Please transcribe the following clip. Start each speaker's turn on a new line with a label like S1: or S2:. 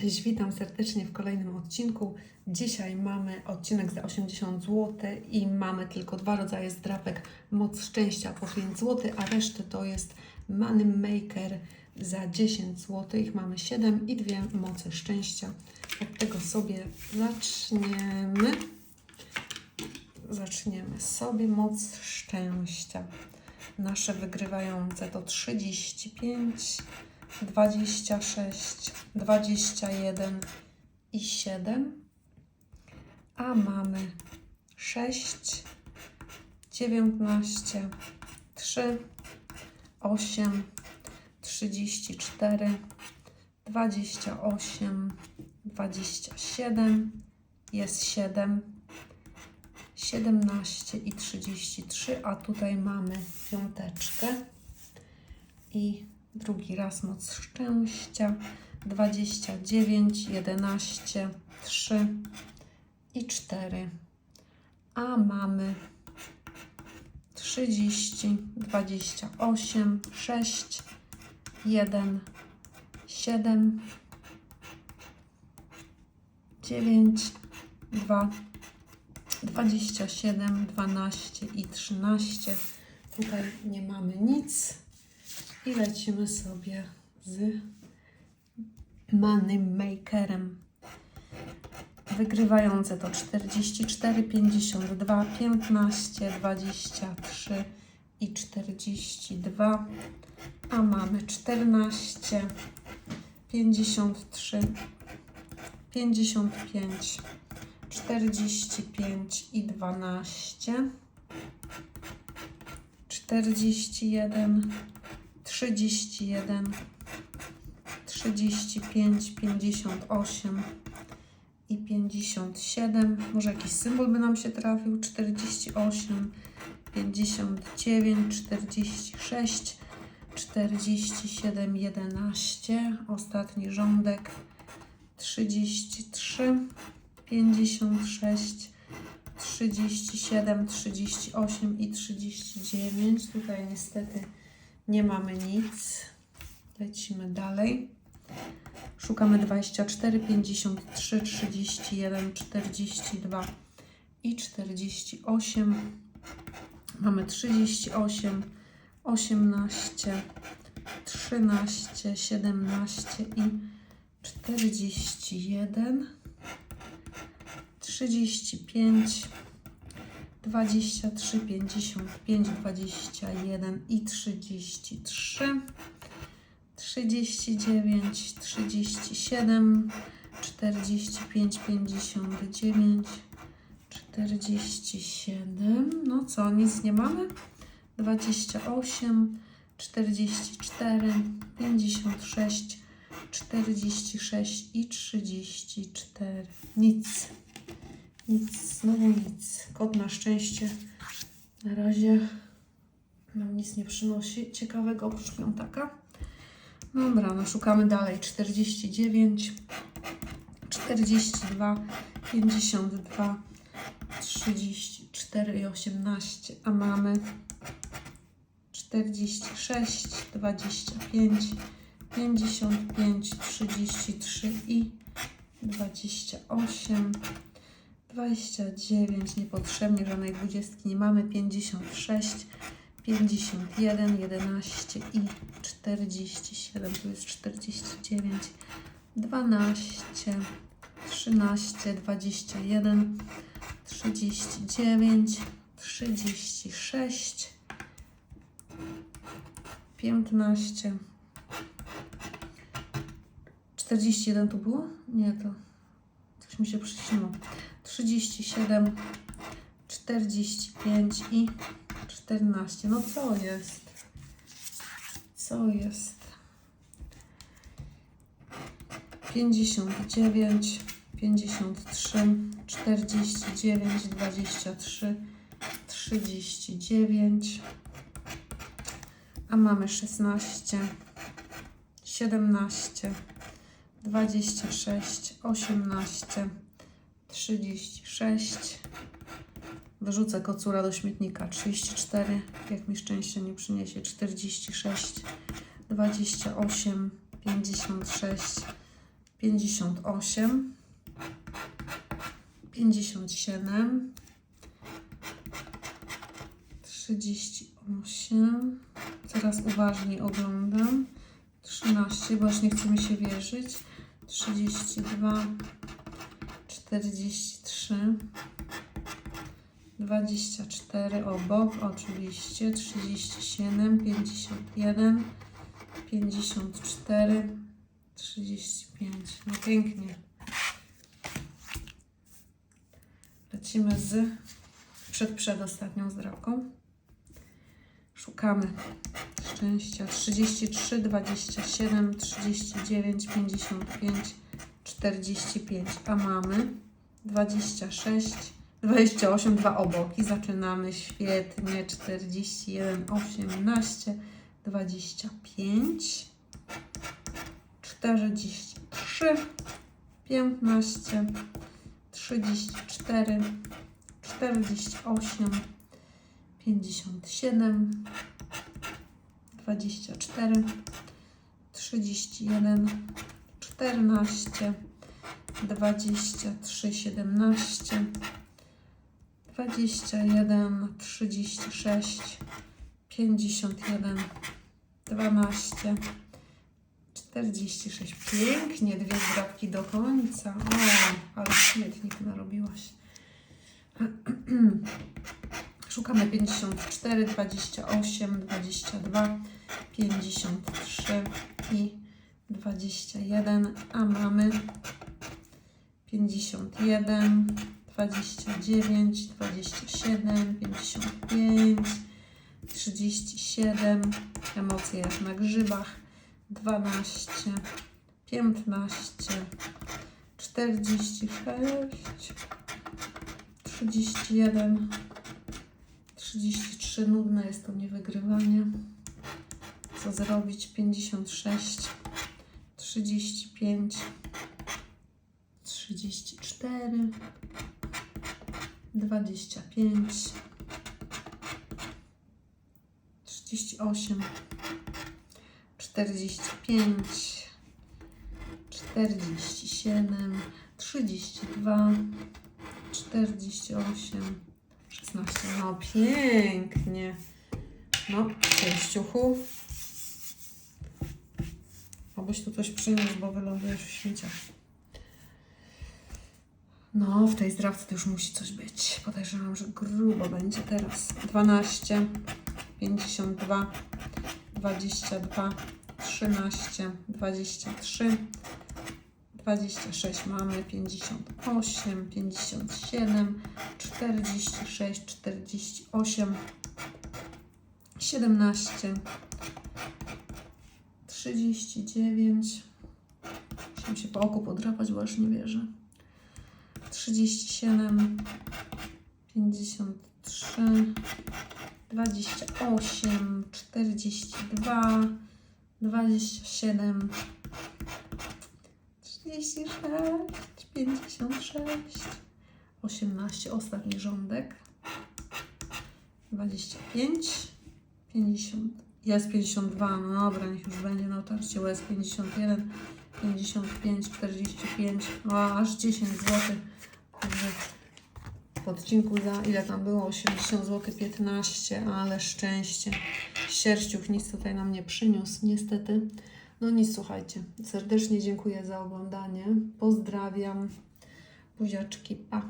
S1: Cześć, witam serdecznie w kolejnym odcinku. Dzisiaj mamy odcinek za 80 zł i mamy tylko dwa rodzaje zdrapek. Moc szczęścia po 5 zł, a resztę to jest Money Maker za 10 zł. Ich mamy 7 i dwie moce szczęścia. Od tego sobie zaczniemy. Zaczniemy sobie moc szczęścia. Nasze wygrywające to 35, 26, 21 i 7. A mamy 6, 19, 3, 8, 34, 28, 27, jest 7, 17 i 33, a tutaj mamy piąteczkę i drugi raz moc szczęścia 29, 11, 3 i 4, a mamy 30, 28, 6, 1, 7, 9, 2, 27, 12 i 13. Tutaj nie mamy nic. I lecimy sobie z Money Makerem. Wygrywające to 44, 52, 15, 23 i 42. A mamy 14, 53, 55, 45 i 12, 41, 31, 35, 58 i 57. Może jakiś symbol by nam się trafił. 48, 59, 46, 47, 11. Ostatni rządek 33, 56, 37, 38 i 39. Tutaj niestety nie mamy nic. Lecimy dalej. Szukamy 24, 53, 31, 42 i 48. Mamy 38, 18, 13, 17 i 41, 35, 23, 55, 21 i 33, 39, 37, 45, 59, 47. No co, nic nie mamy? 28, 44, 56, 46 i 34. Nic. Nic, znowu nic. Kot na szczęście na razie nam nic nie przynosi ciekawego oprócz piątaka. Dobra, no szukamy dalej. 49, 42, 52, 34 i 18, a mamy 46, 25, 55, 33 i 28, 29, niepotrzebnie żadnej dwudziestki nie mamy, 56, 51, 11 i 47, tu jest 49, 12, 13, 21, 39, 36, 15, 41 tu było? Nie, to coś mi się przyśniło. 37, 45 i 14. No co jest? Co jest? 59, 53, 49, 23, 39. A mamy 16, 17, 26, 18, 36. Wyrzucę kocura do śmietnika. 34, jak mi szczęście nie przyniesie. 46, 28, 56, 58, 57, 38. Teraz uważniej oglądam. 13, bo nie chce mi się wierzyć. 32, 43, 24 obok, oczywiście. 37, 51, 54, 35. No pięknie. Lecimy z przed przedostatnią zdrabką. Szukamy szczęścia. 33, 27, 39, 55, 45. A mamy 26, 28, dwa oboki. Zaczynamy świetnie. 41, 18, 25, 43, 15, 34, 48, 57, 24, 31, 14, 23, 17, 21, 36, 51, 12, 46. Pięknie, dwie zdrabki do końca. O, ale śmietnik narobiłaś. Szukamy 54, 28, 22, 53 i 21, a mamy 51, 29, 27, 55, 37, emocje jak na grzybach, 12, 15, 46, 31, 33, nudne jest to niewygrywanie. Co zrobić? 56, 35, 34, 25, 38, 45, 47, 32, 48, 16. No pięknie. No, częściuchu. Obyś tu coś przyniósł, bo wylądujesz w śmieciach. No, w tej zdrawce to już musi coś być. Podejrzewam, że grubo będzie teraz. 12, 52, 22, 13, 23, 26 mamy, 58, 57, 46, 48, 17, 39. Musiałam się po oku podrapać, bo już nie wierzę. 37, 53, 28, 42, 27, 36, 56, 18, ostatni rządek, 25, 50, jest 52, no dobra, niech już będzie na otarcie, jest 51, 55, 45, o, aż 10 zł. Także w odcinku za ile tam było? 80 zł, 15, ale szczęście. Sierściuch nic tutaj nam nie przyniósł, niestety. No nic, słuchajcie. Serdecznie dziękuję za oglądanie. Pozdrawiam. Buziaczki, pa.